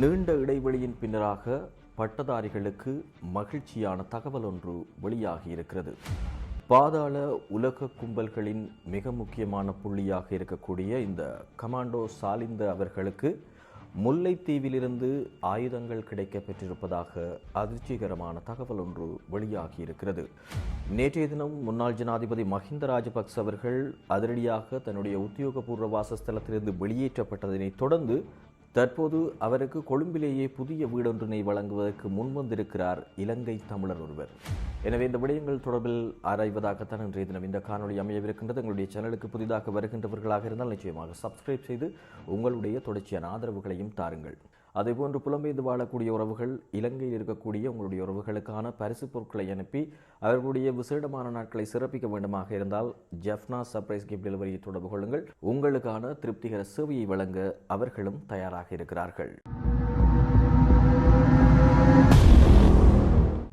நீண்ட இடைவெளியின் பின்னராக பட்டதாரிகளுக்கு மகிழ்ச்சியான தகவல் ஒன்று வெளியாகி இருக்கிறது. பாதாள உலக கும்பல்களின் மிக முக்கியமான புள்ளியாக இருக்கக்கூடிய இந்த கமாண்டோ சாலிந்த அவர்களுக்கு முல்லைத்தீவிலிருந்து ஆயுதங்கள் கிடைக்க பெற்றிருப்பதாக அதிர்ச்சிகரமான தகவல் ஒன்று வெளியாகி இருக்கிறது. நேற்றைய தினம் முன்னாள் ஜனாதிபதி மஹிந்த ராஜபக்ச அவர்கள் அதிரடியாக தன்னுடைய உத்தியோகபூர்வ வாசஸ்தலத்திலிருந்து வெளியேற்றப்பட்டதனை தொடர்ந்து தற்போது அவருக்கு கொழும்பிலேயே புதிய வீடொன்றினை வழங்குவதற்கு முன்வந்திருக்கிறார் இலங்கை தமிழர் ஒருவர். எனவே இந்த விடயங்கள் தொடர்பில் ஆராய்வதாகத்தான் இன்றைய தினம் இந்த காணொலி அமையவிருக்கின்றது. எங்களுடைய சேனலுக்கு புதிதாக வருகின்றவர்களாக இருந்தால் நிச்சயமாக சப்ஸ்கிரைப் செய்து உங்களுடைய தொடர்ச்சியான ஆதரவுகளையும் தாருங்கள். அதேபோன்று புலம்பெயர்ந்து வாழக்கூடிய உறவுகள் இலங்கையில் இருக்கக்கூடிய உங்களுடைய உறவுகளுக்கான பரிசு பொருட்களை அனுப்பி அவர்களுடைய விசேடமான நாட்களை சிறப்பிக்க வேண்டுமாக இருந்தால் ஜெஃப்னா சர்ப்ரைஸ் கிஃப்ட் டெலிவரியை தொடர்பு கொள்ளுங்கள். உங்களுக்கான திருப்திகர சேவையை வழங்க அவர்களும் தயாராக இருக்கிறார்கள்.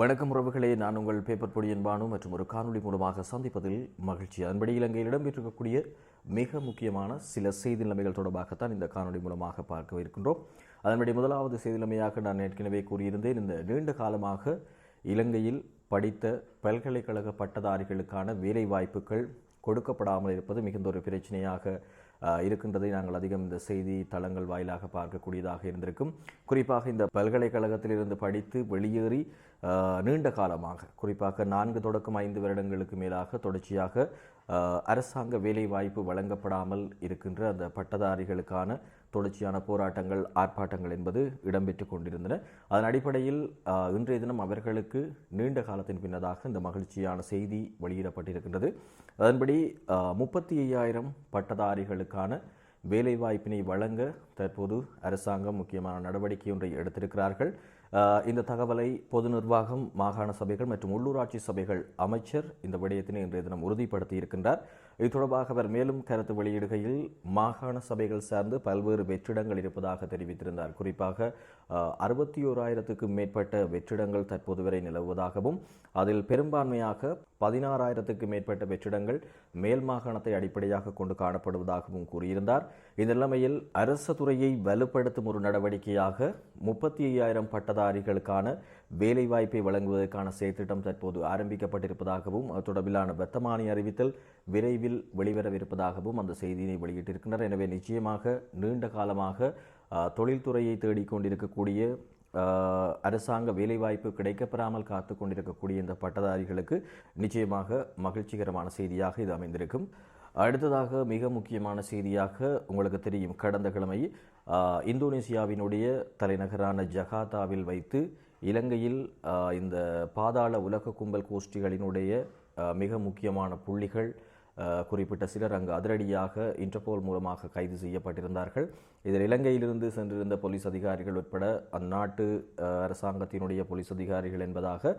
வணக்கம் உறவுகளே நான் உங்கள் பேப்பர் பொடியின் பானு மற்றும் ஒரு காணொளி மூலமாக சந்திப்பதில் மகிழ்ச்சி. அதன்படி இலங்கையில் இடம்பெற்றிருக்கக்கூடிய மிக முக்கியமான சில செய்தி நிலைமைகள் தொடர்பாகத்தான் இந்த காணொலி மூலமாக பார்க்க இருக்கின்றோம் அதனுடைய முதலாவது செய்திலமையாக நான் ஏற்கனவே கூறியிருந்தேன் இந்த நீண்ட காலமாக இலங்கையில் படித்த பல்கலைக்கழக பட்டதாரிகளுக்கான வேலைவாய்ப்புகள் கொடுக்கப்படாமல் இருப்பது மிகுந்த ஒரு பிரச்சனையாக இருக்கின்றதை நாங்கள் அதிகம் இந்த செய்தி தளங்கள் வாயிலாக பார்க்கக்கூடியதாக இருந்திருக்கும். குறிப்பாக இந்த பல்கலைக்கழகத்திலிருந்து படித்து வெளியேறி நீண்ட காலமாக குறிப்பாக நான்கு தொடக்கம் ஐந்து வருடங்களுக்கு மேலாக தொடர்ச்சியாக அரசாங்க வேலைவாய்ப்பு வழங்கப்படாமல் இருக்கின்ற அந்த பட்டதாரிகளுக்கான தொடர்ச்சியான போராட்டங்கள் ஆர்ப்பாட்டங்கள் என்பது இடம்பெற்று கொண்டிருந்தன. அதன் அடிப்படையில் இன்றைய தினம் அவர்களுக்கு நீண்ட காலத்தின் பின்னதாக இந்த மகிழ்ச்சியான செய்தி வெளியிடப்பட்டிருக்கின்றது. அதன்படி முப்பத்தி ஐயாயிரம் பட்டதாரிகளுக்கான வேலைவாய்ப்பினை வழங்க தற்போது அரசாங்கம் முக்கியமான நடவடிக்கை ஒன்றை எடுத்திருக்கிறார்கள். இந்த தகவலை பொது நிர்வாகம் மாகாண சபைகள் மற்றும் உள்ளூராட்சி சபைகள் அமைச்சர் இந்த விடயத்தினை இன்றைய தினம் உறுதிப்படுத்தி இருக்கின்றார் இது தொடர்பாக அவர் மேலும் கருத்து வெளியிடுகையில் மாகாண சபைகள் சார்ந்து பல்வேறு வெற்றிடங்கள் இருப்பதாக தெரிவித்திருந்தார். குறிப்பாக அறுபத்தி ஓராயிரத்துக்கும் மேற்பட்ட வெற்றிடங்கள் தற்போது வரை நிலவுவதாகவும் அதில் பெரும்பான்மையாக பதினாறாயிரத்துக்கும் மேற்பட்ட வெற்றிடங்கள் மேல் மாகாணத்தை அடிப்படையாக கொண்டு காணப்படுவதாகவும் கூறியிருந்தார். இந்நிலைமையில் அரசு துறையை வலுப்படுத்தும் ஒரு நடவடிக்கையாக முப்பத்தி ஐயாயிரம் பட்டதாரிகளுக்கான வேலைவாய்ப்பை வழங்குவதற்கான செயற்திட்டம் தற்போது ஆரம்பிக்கப்பட்டிருப்பதாகவும் அது தொடர்பிலான வர்த்தமானி அறிவித்தல் விரைவில் வெளிவரவிருப்பதாகவும் அந்த செய்தியினை வெளியிட்டிருக்கின்றனர். எனவே நிச்சயமாக நீண்ட காலமாக தொழில்துறையை தேடிக்கொண்டிருக்கக்கூடிய அரசாங்க வேலைவாய்ப்பு கிடைக்கப்பெறாமல் காத்து கொண்டிருக்கக்கூடிய இந்த பட்டதாரிகளுக்கு நிச்சயமாக மகிழ்ச்சிகரமான செய்தியாக இது அமைந்திருக்கும். அடுத்ததாக மிக முக்கியமான செய்தியாக உங்களுக்கு தெரியும். கடந்த கிழமை இந்தோனேசியாவினுடைய தலைநகரான ஜகாதாவில் வைத்து இலங்கையில் இந்த பாதாள உலக கும்பல் கோஷ்டிகளினுடைய மிக முக்கியமான புள்ளிகள் குறிப்பிட்ட சிலர் அங்கு அதிரடியாக இன்டர்போல் மூலமாக கைது செய்யப்பட்டிருந்தார்கள். இதில் இலங்கையிலிருந்து சென்றிருந்த போலீஸ் அதிகாரிகள் உட்பட அந்நாட்டு அரசாங்கத்தினுடைய போலீஸ் அதிகாரிகள் என்பதாக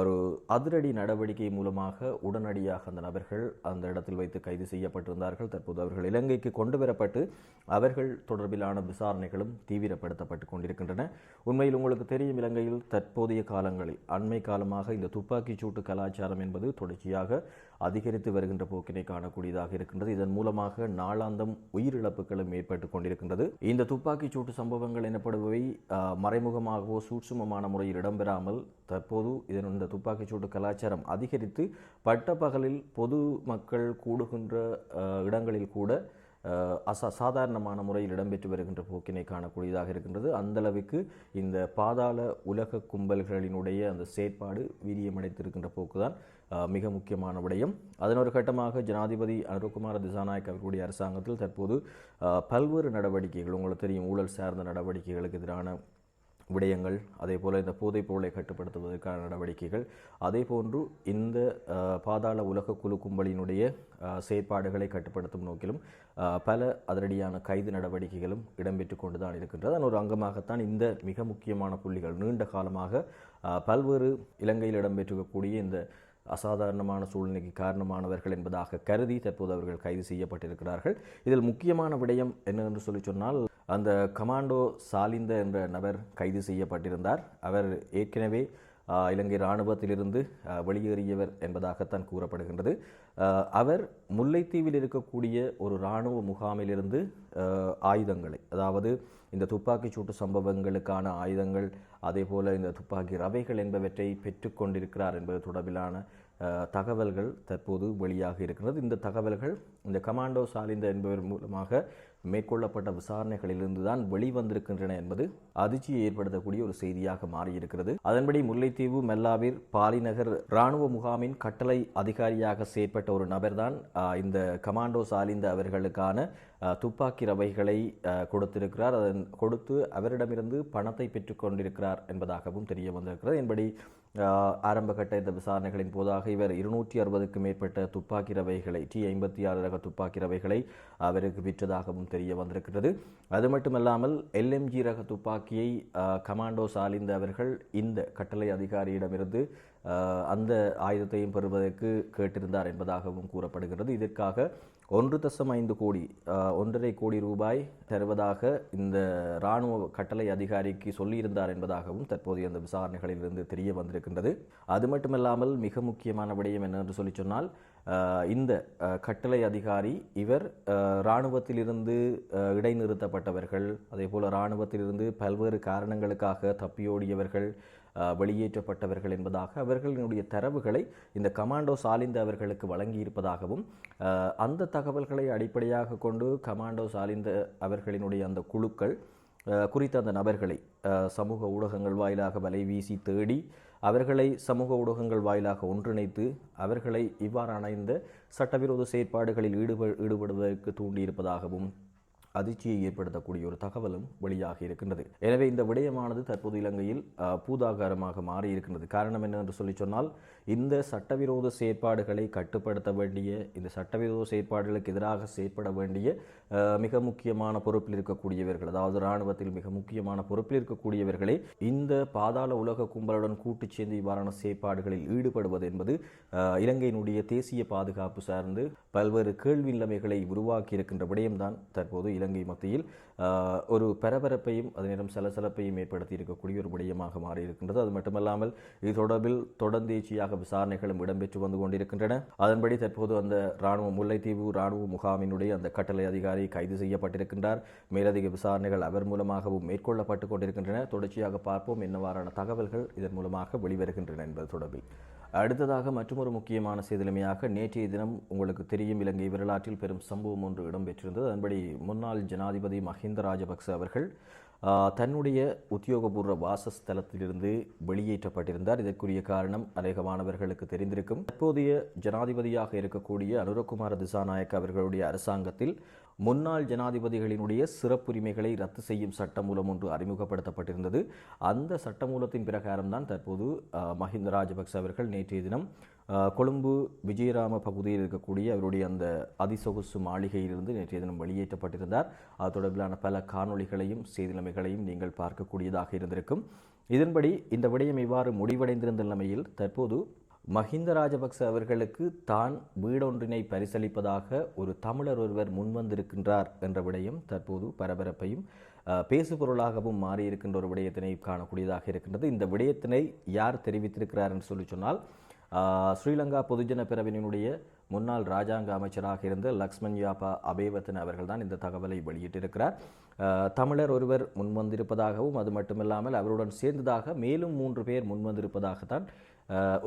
ஒரு அதிரடி நடவடிக்கை மூலமாக உடனடியாக அந்த நபர்கள் அந்த இடத்தில் வைத்து கைது செய்யப்பட்டிருந்தார்கள். தற்போது அவர்கள் இலங்கைக்கு கொண்டு வரப்பட்டு அவர்கள் தொடர்பிலான விசாரணைகளும் தீவிரப்படுத்தப்பட்டு கொண்டிருக்கின்றன. உண்மையில் உங்களுக்கு தெரியும் இலங்கையில் தற்போதைய காலங்களில் அண்மை காலமாக இந்த துப்பாக்கிச் சூட்டு கலாச்சாரம் என்பது தொடர்ச்சியாக அதிகரித்து வருகின்ற போக்கினை காணக்கூடியதாக இருக்கின்றது. இதன் மூலமாக நாளாந்தம் உயிரிழப்புகளும் ஏற்பட்டு கொண்டிருக்கின்றது. இந்த துப்பாக்கிச் சூட்டு சம்பவங்கள் எனப்படுபவை மறைமுகமாகவோ சூட்சுமமான முறையில் இடம்பெறாமல் தற்போது இதன் இந்த துப்பாக்கிச் சூட்டு கலாச்சாரம் அதிகரித்து பட்டப்பகலில் பொது மக்கள் கூடுகின்ற இடங்களில் கூட அசா சாதாரணமான முறையில் இடம்பெற்று வருகின்ற போக்கினை காணக்கூடியதாக இருக்கின்றது. அந்தளவுக்கு இந்த பாதாள உலக கும்பல்களினுடைய அந்த செயற்பாடு வீரியமடைத்திருக்கின்ற போக்குதான் மிக முக்கியமான விடயம். அதன் ஒரு கட்டமாக ஜனாதிபதி அனுகுமார திசாநாயக் அவர்களுடைய அரசாங்கத்தில் தற்போது பல்வேறு நடவடிக்கைகள் உங்களுக்கு தெரியும் ஊழல் சார்ந்த நடவடிக்கைகளுக்கு எதிரான விடயங்கள் அதே போல் இந்த போதைப் பொருளை கட்டுப்படுத்துவதற்கான நடவடிக்கைகள் அதே போன்று இந்த பாதாள உலக குழு கும்பலினுடைய செயற்பாடுகளை கட்டுப்படுத்தும் நோக்கிலும் பல அதிரடியான கைது நடவடிக்கைகளும் இடம்பெற்று கொண்டு தான் இருக்கின்றது. அதன் ஒரு அங்கமாகத்தான் இந்த மிக முக்கியமான புள்ளிகள் நீண்ட காலமாக பல்வேறு இலங்கையில் இடம்பெற்றிருக்கக்கூடிய இந்த அசாதாரணமான சூழ்நிலைக்கு காரணமானவர்கள் என்பதாக கருதி தற்போது அவர்கள் கைது செய்யப்பட்டிருக்கிறார்கள். இதில் முக்கியமான விடயம் என்னவென்று சொல்லி சொன்னால் அந்த கமாண்டோ சாலிந்த என்ற நபர் கைது செய்யப்பட்டிருந்தார். அவர் ஏற்கனவே இலங்கை இராணுவத்திலிருந்து வெளியேறியவர் என்பதாகத்தான் கூறப்படுகின்றது. அவர் முல்லைத்தீவில் இருக்கக்கூடிய ஒரு இராணுவ முகாமிலிருந்து ஆயுதங்களை அதாவது இந்த துப்பாக்கிச் சூட்டு சம்பவங்களுக்கான ஆயுதங்கள் அதேபோல இந்த துப்பாக்கி ரவைகள் என்பவற்றை பெற்றுக்கொண்டிருக்கிறார் என்பது தொடர்பிலான தகவல்கள் தற்போது வெளியாக இருக்கிறது இந்த தகவல்கள் இந்த கமாண்டோ சாலிந்த என்பவர் மூலமாக மேற்கொள்ளப்பட்ட விசாரணைகளிலிருந்து தான் வெளிவந்திருக்கின்றன என்பது அதிர்ச்சியை ஏற்படுத்தக்கூடிய ஒரு செய்தியாக மாறியிருக்கிறது. அதன்படி முல்லைத்தீவு மெல்லாவீர் பாலிநகர் இராணுவ முகாமின் கட்டளை அதிகாரியாக செயற்பட்ட ஒரு நபர்தான் இந்த கமாண்டோ சாலிந்த அவர்களுக்கான துப்பாக்கி ரவைகளை கொடுத்திருக்கிறார். அதன் கொடுத்து அவரிடமிருந்து பணத்தை பெற்றுக்கொண்டிருக்கிறார் என்பதாகவும் தெரிய வந்திருக்கிறது என்படி ஆரம்ப கட்ட இந்த விசாரணைகளின் போதாக இவர் இருநூற்றி அறுபதுக்கு மேற்பட்ட துப்பாக்கி ரவைகளை டி ஐம்பத்தி ஆறு ரக துப்பாக்கி ரவைகளை அவருக்கு விற்றதாகவும் தெரிய வந்திருக்கிறது அது மட்டுமல்லாமல் எல்எம்ஜி ரக துப்பாக்கியை கமாண்டோ சாலிந்த அவர்கள் இந்த கட்டளை அதிகாரியிடமிருந்து அந்த ஆயுதத்தையும் பெறுவதற்கு கேட்டிருந்தார் என்பதாகவும் கூறப்படுகிறது. இதற்காக ஒன்று தசம் ஐந்து கோடி ஒன்றரை கோடி ரூபாய் தருவதாக இந்த இராணுவ கட்டளை அதிகாரிக்கு சொல்லியிருந்தார் என்பதாகவும் தற்போதைய அந்த விசாரணைகளிலிருந்து தெரிய வந்திருக்கின்றது. அது மட்டுமல்லாமல் மிக முக்கியமான விடயம் என்னென்று சொல்லி சொன்னால் இந்த கட்டளை அதிகாரி இவர் இராணுவத்திலிருந்து இடைநிறுத்தப்பட்டவர்கள் அதே போல் இராணுவத்திலிருந்து பல்வேறு காரணங்களுக்காக தப்பியோடியவர்கள் வெளியேற்றப்பட்டவர்கள் என்பதாக அவர்களினுடைய தரவுகளை இந்த கமாண்டோ சாலிந்த அவர்களுக்கு வழங்கியிருப்பதாகவும் அந்த தகவல்களை அடிப்படையாக கொண்டு கமாண்டோ சாலிந்த அவர்களினுடைய அந்த குழுக்கள் குறித்த அந்த நபர்களை சமூக ஊடகங்கள் வாயிலாக வலை வீசி தேடி அவர்களை சமூக ஊடகங்கள் வாயிலாக ஒன்றிணைத்து அவர்களை இவ்வாறான இந்த சட்டவிரோத செயற்பாடுகளில் ஈடுப ஈடுபடுவதற்கு தூண்டியிருப்பதாகவும் அதிர்ச்சியை ஏற்படுத்தக்கூடிய ஒரு தகவலும் வெளியாக இருக்கின்றது. எனவே இந்த விடயமானது தற்போது இலங்கையில் பூதாகாரமாக மாறி இருக்கின்றது. காரணம் என்னவென்று சொல்லி சொன்னால் இந்த சட்டவிரோத செயற்பாடுகளை கட்டுப்படுத்த வேண்டிய இந்த சட்டவிரோத செயற்பாடுகளுக்கு எதிராக செயற்பட வேண்டிய மிக முக்கியமான பொறுப்பில் இருக்கக்கூடியவர்கள் அதாவது இராணுவத்தில் மிக முக்கியமான பொறுப்பில் இருக்கக்கூடியவர்களே இந்த பாதாள உலக கும்பலுடன் கூட்டு சேர்ந்து இவ்வாறான செயற்பாடுகளில் ஈடுபடுவது என்பது இலங்கையினுடைய தேசிய பாதுகாப்பு சார்ந்து பல்வேறு கேள்வி நிலைமைகளை உருவாக்கி இருக்கின்ற விடயம்தான் தற்போது இலங்கை மத்தியில் ஒரு பரபரப்பையும் அதே நேரம் சலசலப்பையும் ஏற்படுத்தி இருக்கக்கூடிய ஒரு விடயமாக மாறியிருக்கின்றது. அது மட்டுமல்லாமல் இது தொடர்பில் தொடர்ந்தேச்சியாக விசாரணைகளும் இடம்பெற்று வந்து கொண்டிருக்கின்றன. அதன்படி தற்போது அந்த இராணுவ முல்லைத்தீவு இராணுவ முகாமினுடைய அந்த கட்டளை அதிகாரி கைது செய்யப்பட்டிருக்கின்றார். மேலதிக விசாரணைகள் அவர் மூலமாகவும் மேற்கொள்ளப்பட்டு கொண்டிருக்கின்றன. தொடர்ச்சியாக பார்ப்போம் என்னவாறான தகவல்கள் இதன் மூலமாக வெளிவருகின்றன என்பது தொடர்பில். அடுத்ததாக மற்றொரு முக்கியமான செய்திலுமையாக நேற்றைய தினம் உங்களுக்கு தெரியும் இலங்கை வரலாற்றில் பெரும் சம்பவம் ஒன்று இடம்பெற்றிருந்தது. அதன்படி முன்னாள் ஜனாதிபதி மஹிந்த ராஜபக்ச அவர்கள் தன்னுடைய உத்தியோகபூர்வ வாசஸ்தலத்திலிருந்து வெளியேற்றப்பட்டிருந்தார். இதற்குரிய காரணம் அநேகமானவர்களுக்கு தெரிந்திருக்கும். தற்போதைய ஜனாதிபதியாக இருக்கக்கூடிய அனுரகுமார திசாநாயக்க அவர்களுடைய அரசாங்கத்தில் முன்னாள் ஜனாதிபதிகளினுடைய சிறப்புரிமைகளை ரத்து செய்யும் சட்டமூலம் ஒன்று அறிமுகப்படுத்தப்பட்டிருந்தது. அந்த சட்டமூலத்தின் பிரகாரம்தான் தற்போது மஹிந்த ராஜபக்ச அவர்கள் நேற்றைய தினம் கொழும்பு விஜயராம பகுதியில் இருக்கக்கூடிய அவருடைய அந்த அதிசொகுசு மாளிகையிலிருந்து நேற்றைய தினம் வெளியேற்றப்பட்டிருந்தார். அது தொடர்பிலான பல காணொளிகளையும் செய்திநிலைமைகளையும் நீங்கள் பார்க்கக்கூடியதாக இருந்திருக்கும். இதன்படி இந்த விடயம் இவ்வாறு முடிவடைந்திருந்த நிலைமையில் தற்போது மஹிந்த ராஜபக்ச அவர்களுக்கு தான் வீடொன்றினை பரிசளிப்பதாக ஒரு தமிழர் ஒருவர் முன்வந்திருக்கின்றார் என்ற விடயம் தற்போது பரபரப்பையும் பேசுபொருளாகவும் மாறியிருக்கின்ற ஒரு விடயத்தினை காணக்கூடியதாக இருக்கின்றது. இந்த விடயத்தினை யார் தெரிவித்திருக்கிறார் என்று சொல்லி சொன்னால் ஸ்ரீலங்கா பொதுஜன பிரிவினுடைய முன்னாள் ராஜாங்க அமைச்சராக இருந்த லக்ஷ்மண் யாப்பா அபேவத்தன் அவர்கள்தான் இந்த தகவலை வெளியிட்டிருக்கிறார். தமிழர் ஒருவர் முன்வந்திருப்பதாகவும் அது மட்டுமில்லாமல் அவருடன் சேர்ந்ததாக மேலும் மூன்று பேர் முன்வந்திருப்பதாகத்தான்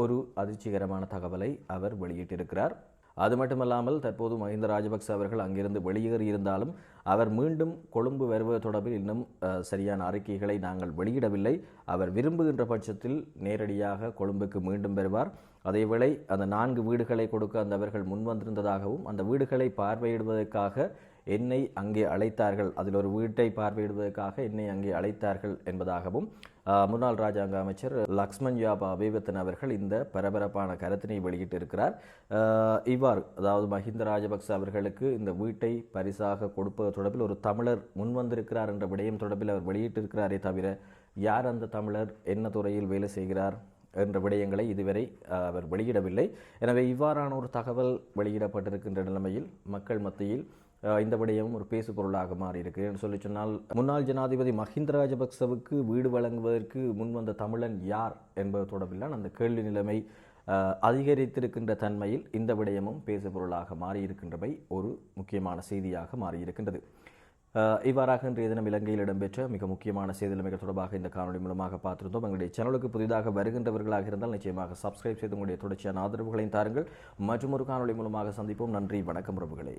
ஒரு அதிர்ச்சிகரமான தகவலை அவர் வெளியிட்டிருக்கிறார். அது மட்டுமல்லாமல் தற்போது மஹிந்த ராஜபக்ச அவர்கள் அங்கிருந்து வெளியேறியிருந்தாலும் அவர் மீண்டும் கொழும்பு வருவது தொடர்பில் இன்னும் சரியான அறிக்கைகளை நாங்கள் வெளியிடவில்லை. அவர் விரும்புகின்ற பட்சத்தில் நேரடியாக கொழும்புக்கு மீண்டும் வருவார். அதேவேளை அந்த நான்கு வீடுகளை கொடுக்க அந்த அவர்கள் முன்வந்திருந்ததாகவும் அந்த வீடுகளை பார்வையிடுவதற்காக என்னை அங்கே அழைத்தார்கள். அதில் ஒரு வீட்டை பார்வையிடுவதற்காக என்னை அங்கே அழைத்தார்கள் என்பதாகவும் முன்னாள் ராஜாங்க அமைச்சர் லக்ஷ்மண் யாபா அபிவத்தன் அவர்கள் இந்த பரபரப்பான கருத்தினை வெளியிட்டிருக்கிறார். இவ்வாறு அதாவது மஹிந்த ராஜபக்ச அவர்களுக்கு இந்த வீட்டை பரிசாக கொடுப்பது தொடர்பில் ஒரு தமிழர் முன்வந்திருக்கிறார் என்ற விடயம் தொடர்பில் அவர் வெளியிட்டிருக்கிறாரே தவிர யார் அந்த தமிழர்? என்ன துறையில் வேலை செய்கிறார்? என்ற விடயங்களை இதுவரை அவர் வெளியிடவில்லை. எனவே இவ்வாறான ஒரு தகவல் வெளியிடப்பட்டிருக்கின்ற நிலைமையில் மக்கள் மத்தியில் இந்த விடயமும் ஒரு பேசு பொருளாக மாறி இருக்கு என்று சொல்லி சொன்னால் முன்னாள் ஜனாதிபதி மஹிந்த ராஜபக்சவுக்கு வீடு வழங்குவதற்கு முன்வந்த தமிழன் யார் என்பது தொடர்பிலான அந்த கேள்வி நிலைமை அதிகரித்திருக்கின்ற தன்மையில் இந்த விடயமும் பேசுபொருளாக மாறியிருக்கின்றவை ஒரு முக்கியமான செய்தியாக மாறியிருக்கின்றது. இவ்வாறாக இன்றைய தினம் இலங்கையில் இடம்பெற்ற மிக முக்கியமான செய்தி நிலைமைகள் தொடர்பாக இந்த காணொலி மூலமாக பார்த்திருந்தோம். எங்களுடைய சேனலுக்கு புதிதாக வருகின்றவர்களாக இருந்தால் நிச்சயமாக சப்ஸ்கிரைப் செய்து உங்களுடைய தொடர்ச்சியான ஆதரவுகளையும் தாருங்கள். மற்றும் ஒரு காணொலி மூலமாக சந்திப்போம். நன்றி வணக்கம் உறவுகளே.